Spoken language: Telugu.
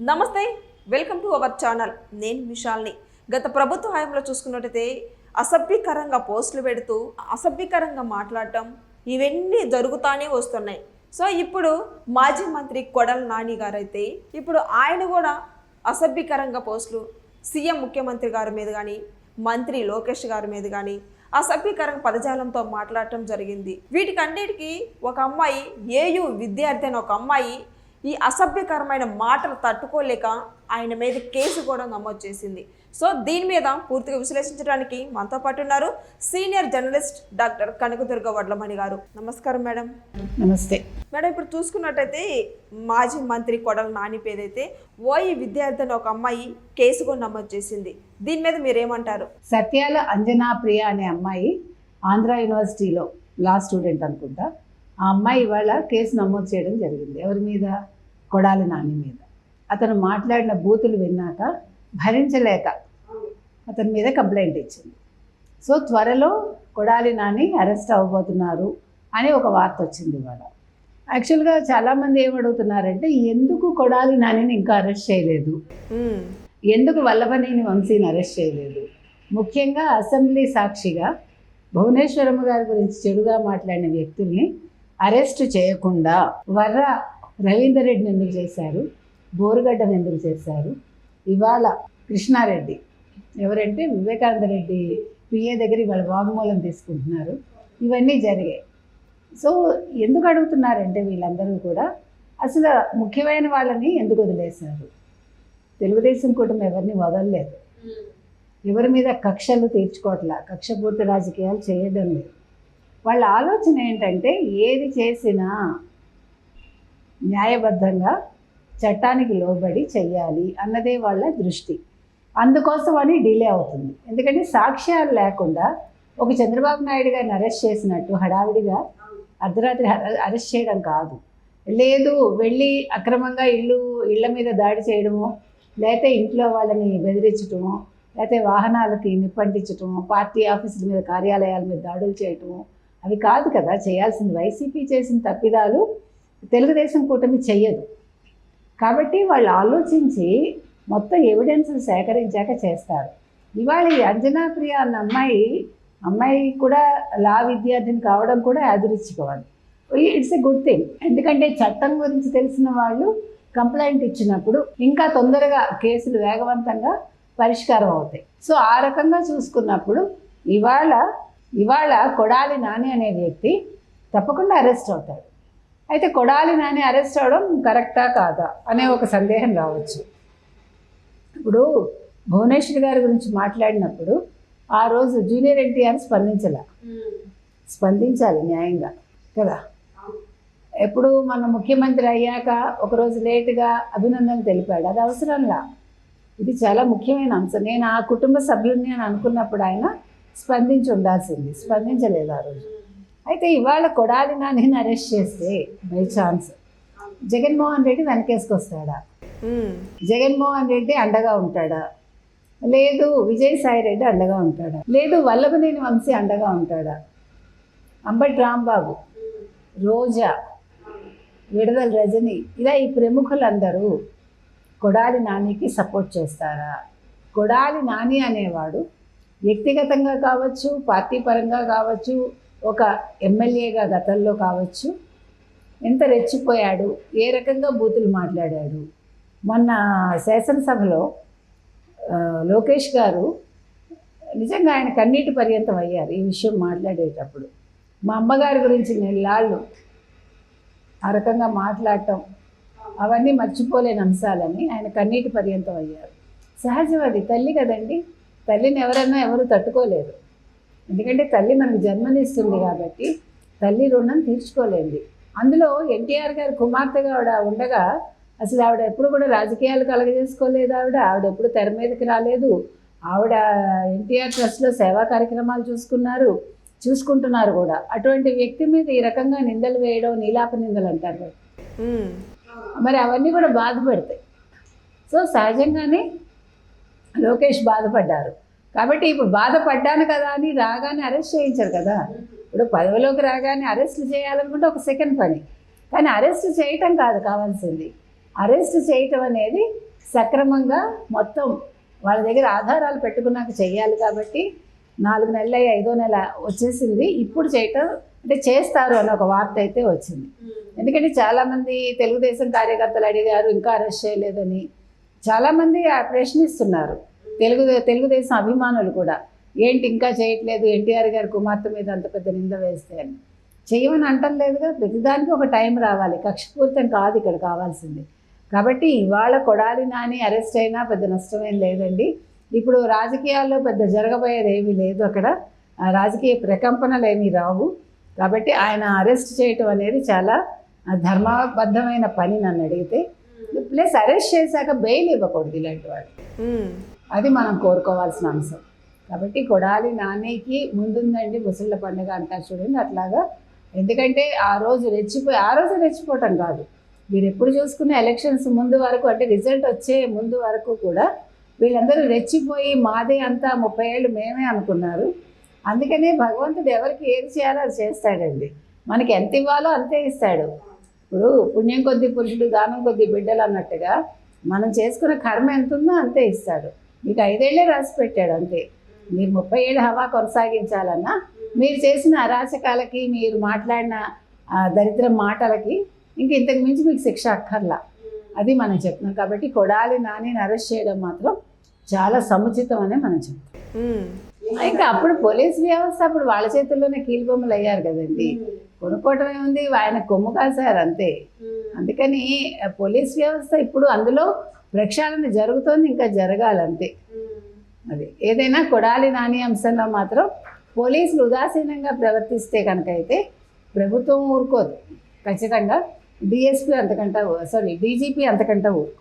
నమస్తే వెల్కమ్ టు అవర్ ఛానల్. నేను విశాల్ని. గత ప్రభుత్వ హయాంలో చూసుకున్నట్టయితే అసభ్యకరంగా పోస్టులు పెడుతూ అసభ్యకరంగా మాట్లాడటం ఇవన్నీ జరుగుతానే వస్తున్నాయి. సో ఇప్పుడు మాజీ మంత్రి కొడల నాని గారు అయితే ఇప్పుడు ఆయన కూడా అసభ్యకరంగా పోస్టులు సీఎం ముఖ్యమంత్రి గారి మీద కానీ మంత్రి లోకేష్ గారి మీద కానీ అసభ్యకరంగా పదజాలంతో మాట్లాడటం జరిగింది. వీటికన్నిటికీ ఒక అమ్మాయి ఏయు విద్యార్థి అని ఒక అమ్మాయి ఈ అసభ్యకరమైన మాటలు తట్టుకోలేక ఆయన మీద కేసు కూడా నమోదు చేసింది. సో దీని మీద పూర్తిగా విశ్లేషించడానికి మనతో పాటు ఉన్నారు senior journalist doctor Kanakadurga Vadlamani garu. నమస్కారం మేడం. నమస్తే. మేడం ఇప్పుడు చూసుకున్నట్టయితే మాజీ మంత్రి కొడల నాని పేదైతే ఓయి విద్యార్థి ఒక అమ్మాయి కేసు కూడా నమోదు చేసింది. దీని మీద మీరేమంటారు? సత్యాల అంజనా ప్రియ అనే అమ్మాయి ఆంధ్ర యూనివర్సిటీలో లా స్టూడెంట్ అనుకుంటా. ఆ అమ్మాయి ఇవాళ కేసు నమోదు చేయడం జరిగింది. ఎవరి మీద? కొడాలి నాని మీద. అతను మాట్లాడిన బూతులు విన్నాక భరించలేక అతని మీద కంప్లైంట్ ఇచ్చింది. సో త్వరలో కొడాలి నాని అరెస్ట్ అవ్వబోతున్నారు అని ఒక వార్త వచ్చింది ఇవాళ. యాక్చువల్గా చాలామంది ఏమడుగుతున్నారంటే ఎందుకు కొడాలి నానిని ఇంకా అరెస్ట్ చేయలేదు. ఎందుకు వల్లభనేని వంశీని అరెస్ట్ చేయలేదు? ముఖ్యంగా అసెంబ్లీ సాక్షిగా భువనేశ్వరమ్మ గారి గురించి చెడుగా మాట్లాడిన వ్యక్తుల్ని అరెస్ట్ చేయకుండా వర్ర రవీందర్ రెడ్డిని ఎందుకు చేశారు? బోరుగడ్డను ఎందుకు చేశారు? ఇవాళ కృష్ణారెడ్డి ఎవరంటే వివేకానంద రెడ్డి పిఏ దగ్గర ఇవాళ వాంగ్మూలం తీసుకుంటున్నారు. ఇవన్నీ జరిగాయి. సో ఎందుకు అడుగుతున్నారంటే వీళ్ళందరూ కూడా అసలు ముఖ్యమైన వాళ్ళని ఎందుకు వదిలేశారు? తెలుగుదేశం కుటుంబం ఎవరిని వదలలేదు. ఎవరి మీద కక్షలు తీర్చుకోవట్లా కక్షపూర్తి రాజకీయాలు చేయడం లేదు. వాళ్ళ ఆలోచన ఏంటంటే ఏది చేసినా న్యాయబద్ధంగా చట్టానికి లోబడి చెయ్యాలి అన్నదే వాళ్ళ దృష్టి. అందుకోసం అని డిలే అవుతుంది. ఎందుకంటే సాక్ష్యాలు లేకుండా ఒక చంద్రబాబు నాయుడు గారిని అరెస్ట్ చేసినట్టు హడావిడిగా అర్ధరాత్రి అరెస్ట్ చేయడం కాదు. లేదు వెళ్ళి అక్రమంగా ఇల్లు ఇళ్ళ మీద దాడి చేయడమో లేకపోతే ఇంట్లో వాళ్ళని బెదిరించటమో లేకపోతే వాహనాలకి నిప్పంటించటమో పార్టీ ఆఫీసుల మీద కార్యాలయాల మీద దాడులు చేయటము అవి కాదు కదా. చేయాల్సింది వైసీపీ చేసిన తప్పిదాలు తెలుగుదేశం కూటమి చెయ్యదు. కాబట్టి వాళ్ళు ఆలోచించి మొత్తం ఎవిడెన్స్ సేకరించాక చేస్తారు. ఇవాళ ఈ అంజనా ప్రియ అన్న అమ్మాయి అమ్మాయి కూడా లా విద్యార్థిని కావడం కూడా యాదృచ్ఛికవాలి ఇట్స్ ఎ గుడ్ థింగ్ ఎందుకంటే చట్టం గురించి తెలిసిన వాళ్ళు కంప్లైంట్ ఇచ్చినప్పుడు ఇంకా తొందరగా కేసులు వేగవంతంగా పరిష్కారం అవుతాయి. సో ఆ రకంగా చూసుకున్నప్పుడు ఇవాళ ఇవాళ కొడాలి నాని అనే వ్యక్తి తప్పకుండా అరెస్ట్ అవుతాడు. అయితే కొడాలి నాని అరెస్ట్ అవడం కరెక్టా కాదా అనే ఒక సందేహం రావచ్చు. ఇప్పుడు భువనేశ్వర్ గారి గురించి మాట్లాడినప్పుడు ఆ రోజు జూనియర్ ఎన్టీఆర్ స్పందించలే. స్పందించాలి న్యాయంగా కదా? ఎప్పుడు మన ముఖ్యమంత్రి అయ్యాక ఒకరోజు లేటుగా అభినందన తెలిపాడు. అది అవసరంలా. ఇది చాలా ముఖ్యమైన అంశం. నేను ఆ కుటుంబ సభ్యుడిని అని అనుకున్నప్పుడు ఆయన స్పందించి ఉండాల్సింది. స్పందించలేదు ఆ రోజు. అయితే ఇవాళ కొడాలి నానిని అరెస్ట్ చేస్తే బై ఛాన్స్. జగన్మోహన్ రెడ్డి వెనకేసుకొస్తాడా. జగన్మోహన్ రెడ్డి అండగా ఉంటాడా? లేదు విజయసాయి రెడ్డి అండగా ఉంటాడా? లేదు వల్లభనేని వంశీ అండగా ఉంటాడా? అంబటి రాంబాబు రోజా విడుదల రజని ఇలా ఈ ప్రముఖులందరూ కొడాలి నానికి సపోర్ట్ చేస్తారా? కొడాలి నాని అనేవాడు వ్యక్తిగతంగా కావచ్చు పార్టీ పరంగా కావచ్చు ఒక ఎమ్మెల్యేగా గతంలో కావచ్చు ఎంత రెచ్చిపోయాడు ఏ రకంగా బూతులు మాట్లాడాడు. మొన్న శాసనసభలో లోకేష్ గారు నిజంగా ఆయన కన్నీటి పర్యంతం అయ్యారు ఈ విషయం మాట్లాడేటప్పుడు. మా అమ్మగారి గురించి నెల్లాళ్ళు ఆ రకంగా మాట్లాడటం అవన్నీ మర్చిపోలేని అంశాలని ఆయన కన్నీటి పర్యంతం అయ్యారు. సహజం అది తల్లి కదండి. తల్లిని ఎవరన్నా ఎవరు తట్టుకోలేరు. ఎందుకంటే తల్లి మనకు జన్మనిస్తుంది కాబట్టి తల్లి రుణం తీర్చుకోలేంది. అందులో ఎన్టీఆర్ గారి కుమార్తెగా ఆవిడ ఉండగా అసలు ఆవిడ ఎప్పుడు కూడా రాజకీయాలు కలగజేసుకోలేదు ఆవిడ. ఆవిడ ఎప్పుడు తెర మీదకి రాలేదు. ఆవిడ ఎన్టీఆర్ ట్రస్ట్లో సేవా కార్యక్రమాలు చూసుకున్నారు చూసుకుంటున్నారు కూడా. అటువంటి వ్యక్తి మీద ఈ రకంగా నిందలు వేయడం నీలాప నిందలు అంటారు. మరి అవన్నీ కూడా బాధపడతాయి. సో సహజంగానే లోకేష్ బాధపడ్డారు. కాబట్టి ఇప్పుడు బాధపడ్డాను కదా అని రాగానే అరెస్ట్ చేయించారు కదా. ఇప్పుడు పదవిలోకి రాగానే అరెస్ట్ చేయాలనుకుంటే ఒక సెకండ్ పని. కానీ అరెస్ట్ చేయటం కాదు కావాల్సింది. అరెస్ట్ చేయటం అనేది సక్రమంగా మొత్తం వాళ్ళ దగ్గర ఆధారాలు పెట్టుకున్నాక చెయ్యాలి కాబట్టి నాలుగు నెలలు అయ్యి ఐదో నెల వచ్చేసింది. ఇప్పుడు చేయటం అంటే చేస్తారు అని ఒక వార్త అయితే వచ్చింది. ఎందుకంటే చాలామంది తెలుగుదేశం కార్యకర్తలు అడిగారు ఇంకా అరెస్ట్ చేయలేదని. చాలామంది ఆ ప్రశ్నిస్తున్నారు. తెలుగు తెలుగుదేశం అభిమానులు కూడా ఏంటి ఇంకా చేయట్లేదు? ఎన్టీఆర్ గారి కుమార్తె మీద అంత పెద్ద నింద వేస్తే అని. చేయమని అంటం లేదుగా ప్రతిదానికి ఒక టైం రావాలి. కక్షపూరితం కాదు ఇక్కడ కావాల్సింది. కాబట్టి ఇవాళ కొడాలి నాని అరెస్ట్ అయినా పెద్ద నష్టమేం లేదండి. ఇప్పుడు రాజకీయాల్లో పెద్ద జరగబోయేది ఏమీ లేదు అక్కడ. రాజకీయ ప్రకంపనలు ఏమీ రావు. కాబట్టి ఆయన అరెస్ట్ చేయటం అనేది చాలా ధర్మబద్ధమైన పని నన్ను అడిగితే. ప్లస్ అరెస్ట్ చేశాక బెయిల్ ఇవ్వకూడదు ఇలాంటి వాళ్ళు అది మనం కోరుకోవాల్సిన అంశం. కాబట్టి కొడాలి నానేకి ముందుందండి ముసళ్ళ పండుగ అంటారు చూడండి అట్లాగా. ఎందుకంటే ఆ రోజు రెచ్చిపోయి ఆ రోజు రెచ్చిపోవటం కాదు. మీరు ఎప్పుడు చూసుకున్న ఎలక్షన్స్ ముందు వరకు అంటే రిజల్ట్ వచ్చే ముందు వరకు కూడా వీళ్ళందరూ రెచ్చిపోయి మాదే అంతా ముప్పై ఏళ్ళు మేమే అనుకున్నారు. అందుకనే భగవంతుడు ఎవరికి ఏది చేయాలో అది చేస్తాడండి. మనకి ఎంత ఇవ్వాలో అంతే ఇస్తాడు. ఇప్పుడు పుణ్యం కొద్ది పురుషుడు దానం కొద్ది బిడ్డలు అన్నట్టుగా మనం చేసుకున్న కర్మ ఎంత ఉందో అంతే ఇస్తాడు. మీకు ఐదేళ్ళే రాసి పెట్టాడు అంతే. మీరు ముప్పై ఏళ్ళు హవా కొనసాగించాలన్నా మీరు చేసిన అరాచకాలకి మీరు మాట్లాడిన దరిద్ర మాటలకి ఇంక ఇంతకు మించి మీకు శిక్ష అక్కర్లా. అది మనం చెప్తున్నాం. కాబట్టి కొడాలి నానిని అరెస్ట్ చేయడం మాత్రం చాలా సముచితం అనే మనం చెప్తాం. ఇంకా అప్పుడు పోలీస్ వ్యవస్థ అప్పుడు వాళ్ళ చేతుల్లోనే కీలుబొమ్మలు అయ్యారు కదండి. కొనుక్కోవటం ఏముంది ఆయన కొమ్ము కాశారు అంతే. అందుకని పోలీస్ వ్యవస్థ ఇప్పుడు అందులో ప్రక్షాళన జరుగుతోంది ఇంకా జరగాలంతే. అది ఏదైనా కొడాలి నాని అంశంలో మాత్రం పోలీసులు ఉదాసీనంగా ప్రవర్తిస్తే కనుక అయితే ప్రభుత్వం ఊరుకోదు. ఖచ్చితంగా డిఎస్పీ అంతకంటే సారీ డీజీపీ అంతకంటే ఊరుకోదు.